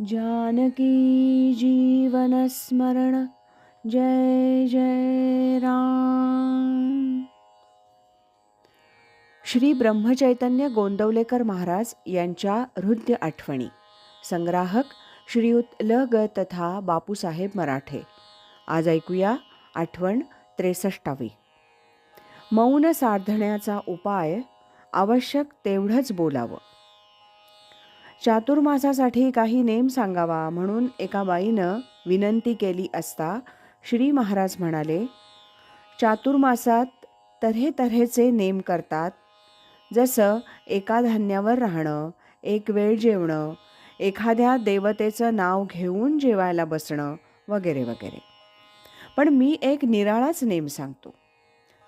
जानकी जीवनस्मरण जय जय राम। श्री ब्रह्मचैतन्य गोंदवलेकर महाराज यांच्या हृदय आठवणी संग्राहक श्रीयुत ल ग तथा बापूसाहेब मराठे. आज ऐकूया आठवण त्रेसष्टावी. मौन साधण्याचा उपाय आवश्यक तेवढंच बोलावं. चातुर्मासासाठी काही नेम सांगावा म्हणून एका बाईनं विनंती केली असता श्री महाराज म्हणाले चातुर्मासात तऱ्हे तऱ्हेचे नेम करतात. जसं एका धान्यावर राहणं एक वेळ जेवणं एखाद्या देवतेचं नाव घेऊन जेवायला बसणं वगैरे वगैरे. पण मी एक निराळाच नेम सांगतो.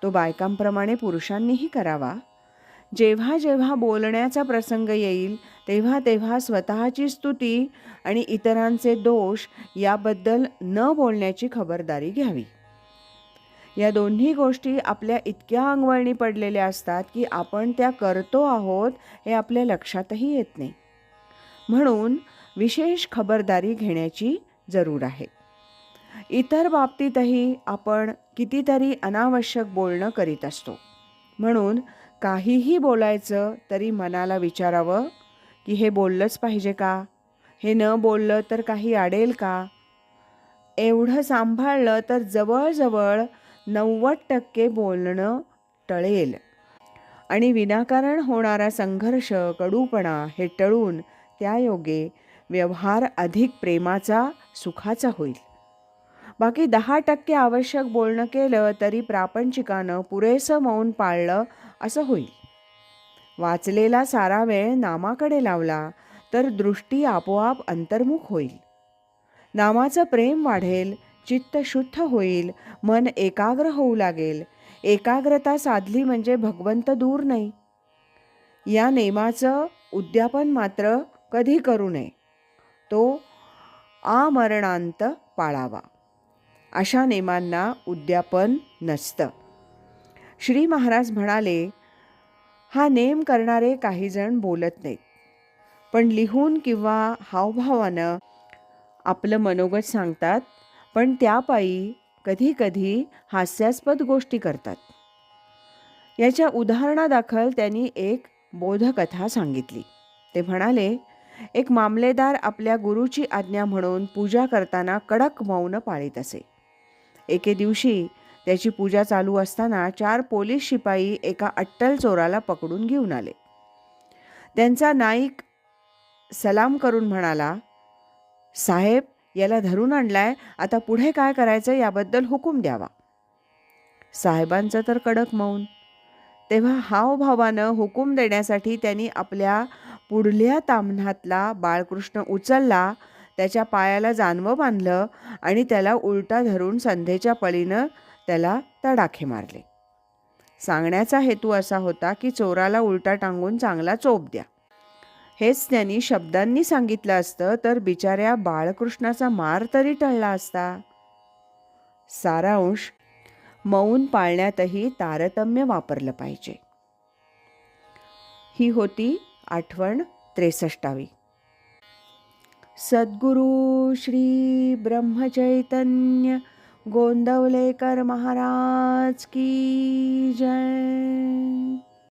तो बायकांप्रमाणे पुरुषांनीही करावा. जेव्हा जेव्हा बोलण्याचा प्रसंग येईल तेव्हा तेव्हा स्वतःची स्तुती आणि इतरांचे दोष याबद्दल न बोलण्याची खबरदारी घ्यावी. या दोन्ही गोष्टी आपल्या इतक्या अंगवळणी पडलेल्या असतात की आपण त्या करतो आहोत हे आपल्या लक्षातही येत नाही. म्हणून विशेष खबरदारी घेण्याची जरूर आहे. इतर बाबतीतही आपण कितीतरी अनावश्यक बोलणं करीत असतो. म्हणून काहीही बोलायचं तरी मनाला विचारावं की हे बोललंच पाहिजे का? हे न बोललं तर काही अडेल का? एवढं सांभाळलं तर जवळजवळ नव्वद टक्के बोलणं टळेल. आणि विनाकारण होणारा संघर्ष कडूपणा हे टळून त्यायोगे व्यवहार अधिक प्रेमाचा सुखाचा होईल. बाकी दहा टक्के आवश्यक बोलणं केलं तरी प्रापंचिकानं पुरेसं मौन पाळलं असं होईल. वाचलेला सारा वेळ नामाकडे लावला तर दृष्टी आपोआप अंतर्मुख होईल. नामाचं प्रेम वाढेल चित्त शुद्ध होईल मन एकाग्र होऊ लागेल. एकाग्रता साधली म्हणजे भगवंत दूर नाही. या नेमाचं उद्यापन मात्र कधी करू नये. तो आमरणांत पाळावा. अशा नेमांना उद्यापन नसतं. श्री महाराज म्हणाले हा नेम करणारे काही जण बोलत नाहीत. पण लिहून किंवा हावभावानं आपलं मनोगत सांगतात पण त्यापायी कधीकधी हास्यास्पद गोष्टी करतात. याच्या उदाहरणादाखल त्यांनी एक बोधकथा सांगितली. ते म्हणाले एक मामलेदार आपल्या गुरुची आज्ञा म्हणून पूजा करताना कडक मौन पाळीत असे. एके दिवशी त्याची पूजा चालू असताना चार पोलीस शिपाई एका अट्टल चोराला पकडून घेऊन आले. त्यांचा नाईक सलाम करून म्हणाला साहेब याला धरून आणलाय आता पुढे काय करायचं याबद्दल हुकूम द्यावा. साहेबांचं तर कडक मौन. तेव्हा हावभावानं हुकूम देण्यासाठी त्यांनी आपल्या पुढल्या तामणातला बाळकृष्ण उचलला त्याच्या पायाला जानवं बांधलं आणि त्याला उलटा धरून संधेच्या पळीनं त्याला तडाखे मारले. सांगण्याचा हेतू असा होता की चोराला उलटा टांगून चांगला चोप द्या. हेच त्यांनी शब्दांनी सांगितलं असतं तर बिचाऱ्या बाळकृष्णाचा मार तरी टळला असता. सारांश मौन पाळण्यातही तारतम्य वापरलं पाहिजे. ही होती आठवण त्रेसष्टावी. सद्गुरु श्री ब्रह्मचैतन्य गोंदवलेकर महाराज की जय।